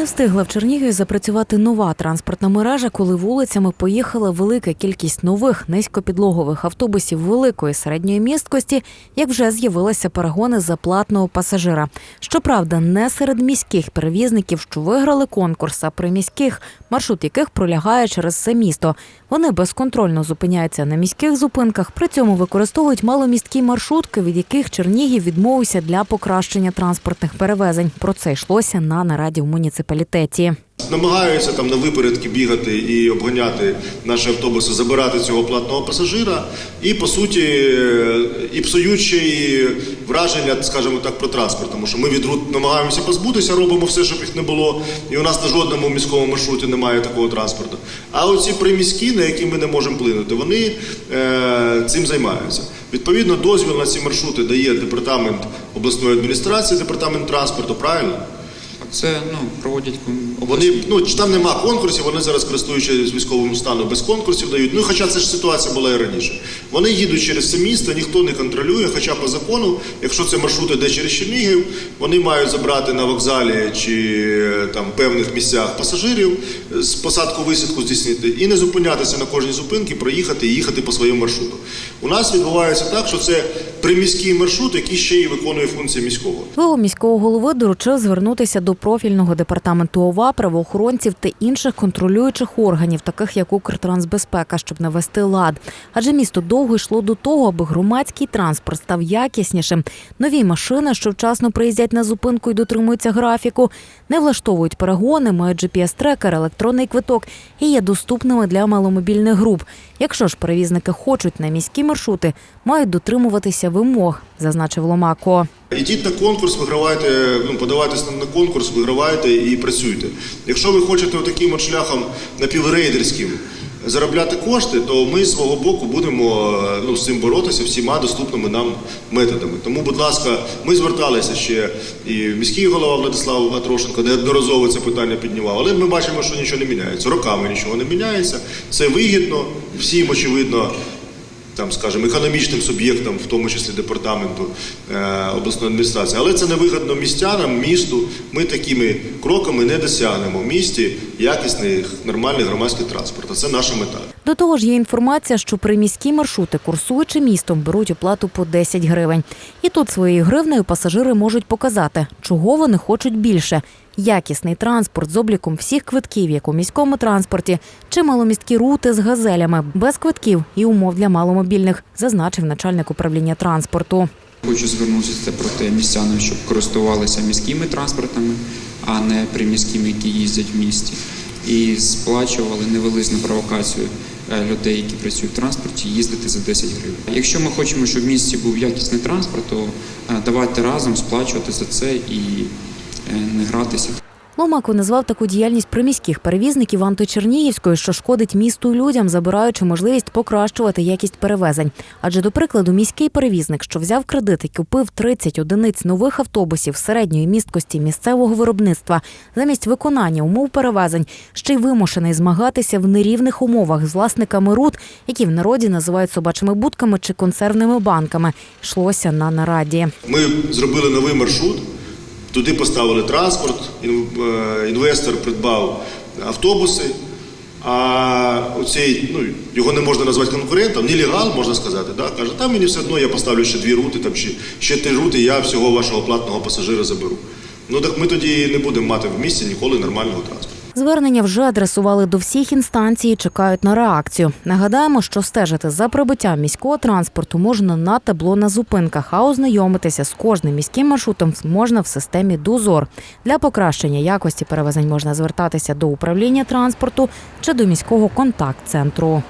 Не встигла в Чернігові запрацювати нова транспортна мережа, коли вулицями поїхала велика кількість нових низькопідлогових автобусів великої середньої місткості, як вже з'явилися перегони за платного пасажира. Щоправда, не серед міських перевізників, що виграли конкурс, а приміських, маршрут яких пролягає через все місто. Вони безконтрольно зупиняються на міських зупинках, при цьому використовують маломісткі маршрутки, від яких Чернігів відмовився для покращення транспортних перевезень. Про це йшлося на нараді в муніципалітеті. Намагаються там на випередки бігати і обганяти наші автобуси, забирати цього платного пасажира, і по суті е, і псуючи враження, скажімо так, про транспорт. Тому що ми від рут намагаємося позбутися, робимо все, щоб їх не було. І у нас на жодному міському маршруті немає такого транспорту. А оці приміські, на які ми не можемо вплинути, вони е, цим займаються. Відповідно, дозвіл на ці маршрути дає департамент обласної адміністрації, департамент транспорту. Правильно? Це ну проводять ком- Вони ну чи там нема конкурсів, вони зараз користуючись військовим станом без конкурсів дають. Ну хоча це ж ситуація була і раніше. Вони їдуть через все місто, ніхто не контролює. Хоча по закону, якщо це маршрут іде через Чернігів, вони мають забрати на вокзалі чи е, там певних місцях пасажирів, е, з посадку висадку здійснити і не зупинятися на кожній зупинці, проїхати і їхати по своєму маршруту. У нас відбувається так, що це приміський маршрут, який ще й виконує функції міського. ВО міського голови доручив звернутися до профільного департаменту ОВА, правоохоронців та інших контролюючих органів, таких як Укртрансбезпека, щоб навести лад. Адже місто довго йшло до того, аби громадський транспорт став якіснішим. Нові машини, що вчасно приїздять на зупинку і дотримуються графіку, не влаштовують перегони, мають GPS-трекер, електронний квиток і є доступними для маломобільних груп. Якщо ж перевізники хочуть на міські маршрути, мають дотримуватися вимог, зазначив Ломако. Ідіть на конкурс, вигравайте, ну, подавайтесь на- конкурс, вигравайте і працюйте. Якщо ви хочете таким от шляхом напіврейдерським заробляти кошти, то ми з свого боку будемо е, ну, з цим боротися всіма доступними нам методами. Тому, будь ласка, ми зверталися ще і міський голова Владислав Атрошенко неодноразово це питання піднімав, але ми бачимо, що нічого не міняється. Роками нічого не міняється. Це вигідно, всім очевидно там, скажімо, економічним суб'єктам, в тому числі департаменту е, обласної адміністрації. Але це не вигідно містянам, місту. Ми такими кроками не досягнемо в місті якісний нормальний громадський транспорт. А це наша мета. До того ж, є інформація, що приміські маршрути, курсуючи містом, беруть оплату по 10 гривень. І тут своєю гривнею пасажири можуть показати, чого вони хочуть більше. Якісний транспорт з обліком всіх квитків, як у міському транспорті, чи маломісткі рути з газелями, без квитків і умов для маломобільних, зазначив начальник управління транспорту. Хочу звернутися про те містянам, щоб користувалися міськими транспортами, а не приміськими, які їздять в місті, і сплачували, не велись на провокацію е, людей, які працюють в транспорті, їздити за 10 гривень. Якщо ми хочемо, щоб в місті був якісний транспорт, то е, давайте разом сплачувати за це і е, не гратися. Ломако назвав таку діяльність приміських перевізників античернігівською, що шкодить місту і людям, забираючи можливість покращувати якість перевезень. Адже, до прикладу, міський перевізник, що взяв кредит і купив 30 одиниць нових автобусів середньої місткості місцевого виробництва, замість виконання умов перевезень, ще й вимушений змагатися в нерівних умовах з власниками рут, які в народі називають собачими будками чи консервними банками. Йшлося на нараді. Ми зробили новий маршрут, туди поставили транспорт, е, інвестор придбав автобуси. А оцей, ну його не можна назвати конкурентом, нелегал, можна сказати, да? каже, там мені все одно я поставлю ще дві рути, там ще, ще три рути, я всього вашого платного пасажира заберу. Ну так ми тоді не будемо мати в місті ніколи нормального транспорту. Звернення вже адресували до всіх інстанцій чекають на реакцію. Нагадаємо, що стежити за прибуттям міського транспорту можна на табло на зупинках, а ознайомитися з кожним міським маршрутом можна в системі Дозор. Для покращення якості перевезень можна звертатися до управління транспорту чи до міського контакт-центру.